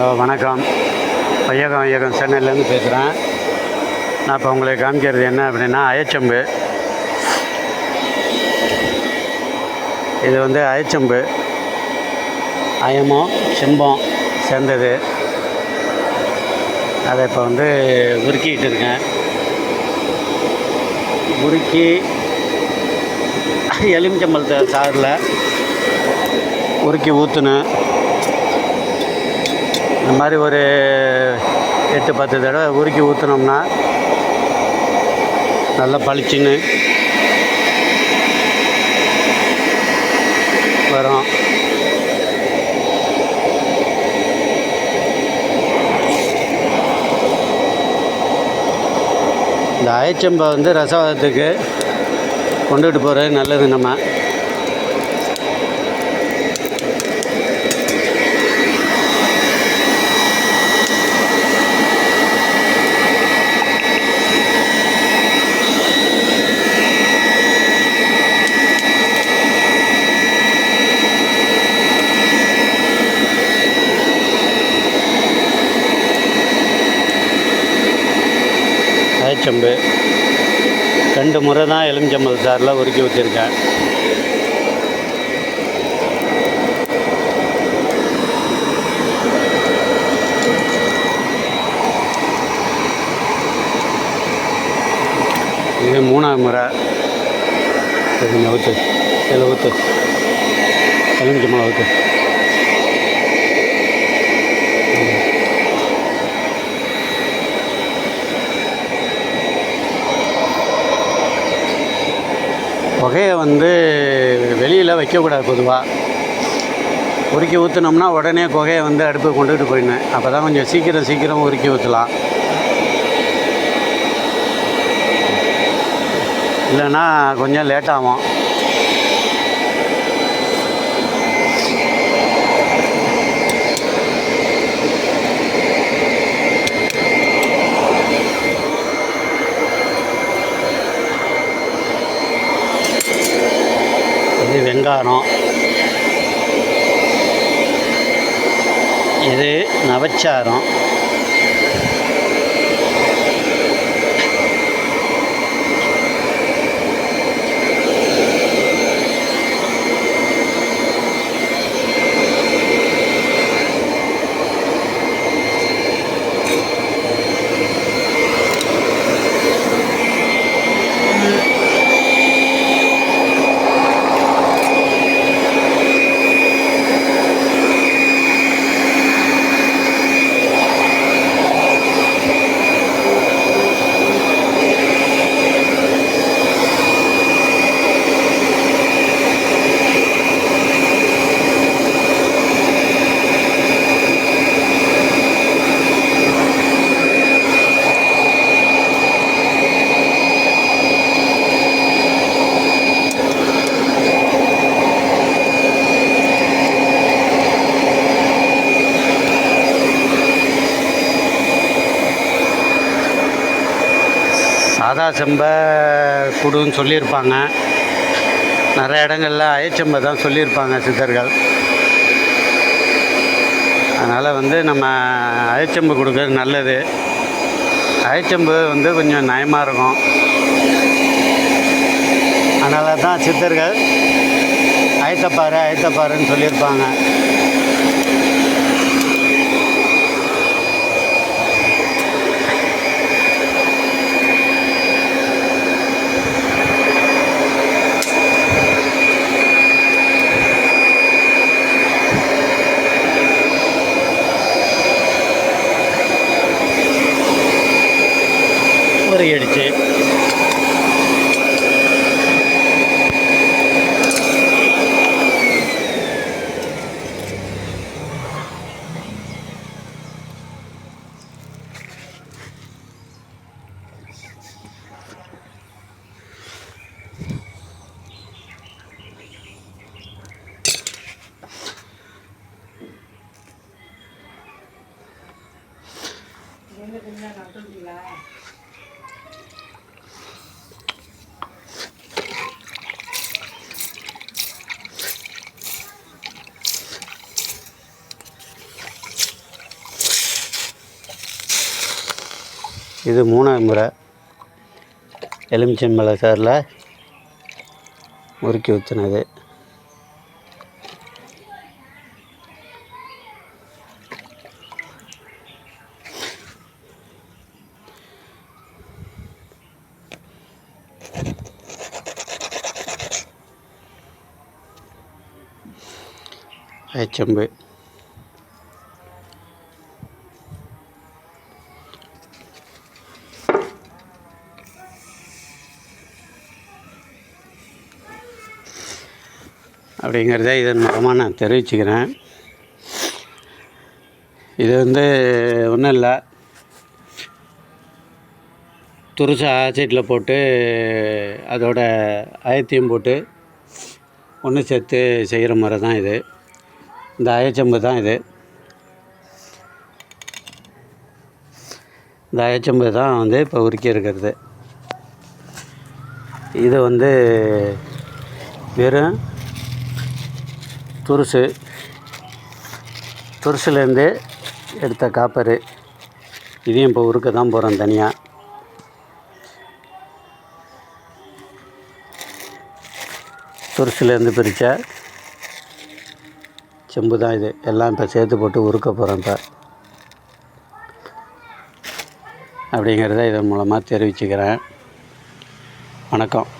Hello வணக்கம். வையகம் வையகம் சென்னையிலேருந்து பேசுகிறேன். நான் இப்போ உங்களுக்கு காமிக்கிறது என்ன அப்படின்னா அயச்சம்பு. இது வந்து அயச்சம்பு. அயமும் செம்பம் சேர்ந்தது. அதை இப்போ வந்து உருக்கிட்டு இருக்கேன். உருக்கி எலுமிச்சம்பழத்தை சாரில் உருக்கி ஊற்றணும் இந்த மாதிரி ஒரு எட்டு பத்து தடவை உருக்கி ஊற்றினோம்னா நல்லா பளிச்சுன்னு வரும். இந்த அயச்சம்பை வந்து ரசவாதத்துக்கு கொண்டுகிட்டு போகிறது நல்லது நம்ம. அயச்சம்பு ரெண்டு முறை தான் எலுமிச்சம்பல் சாரில் உருக்கி வச்சுருக்கேன். இது மூணாவது முறை. இது கொஞ்சம் ஊற்று இதில் ஊற்று எலுமிச்சம்பழம் ஊற்று புகையை வந்து வெளியில் வைக்கக்கூடாது பொதுவாக உருக்கி ஊற்றுனோம்னா உடனே புகையை வந்து அடுப்பு கொண்டுகிட்டு போயிடணும். அப்போ தான் கொஞ்சம் சீக்கிரம் சீக்கிரம் உருக்கி ஊற்றலாம் இல்லைன்னா கொஞ்சம் லேட் ஆகும். இது வெங்காரம் இது நவச்சாரம். சாதா செம்பை குடுன்னு சொல்லியிருப்பாங்க. நிறைய இடங்கள்ல அயச்சம்பை தான் சொல்லியிருப்பாங்க சித்தர்கள். அதனால் வந்து நம்ம அயச்சம்பு கொடுக்கறது நல்லது. அயச்சம்பு வந்து கொஞ்சம் நயமாக இருக்கும். அதனால தான் சித்தர்கள் அயத்தப்பாரு அயத்தப்பாருன்னு சொல்லியிருப்பாங்க. பெருகிடுச்சு என்ன கொஞ்சம் நட்டுங்களா இது மூணாவது முறை. எலுமிச்சம்பழ சாரில் முறுக்கி ஊற்றுனது அயச்சம்பு அப்படிங்கிறத இதன் மூலமாக நான் தெரிவிச்சுக்கிறேன். இது வந்து ஒன்றும் இல்லை. துருசை ஆசிட்டில் போட்டு அதோட அயத்தையும் போட்டு ஒன்று சேர்த்து செய்கிற முறை தான் இது. இந்த அயச்சம்பு தான் இது. இந்த அயச்சம்பு தான் வந்து இப்போ உருக்கி இருக்கிறது. இது வந்து வெறும் துருசு. துருசுலேருந்து எடுத்த காப்பர். இதையும் இப்போ உருக்க தான் போகிறோம் தனியாக துருசுலேருந்து பிரித்த செம்பு தான் இது. எல்லாம் இப்போ சேர்த்து போட்டு உருக்க போகிறோம் இப்போ. அப்படிங்கிறத இதன் மூலமாக தெரிவிச்சுக்கிறேன். வணக்கம்.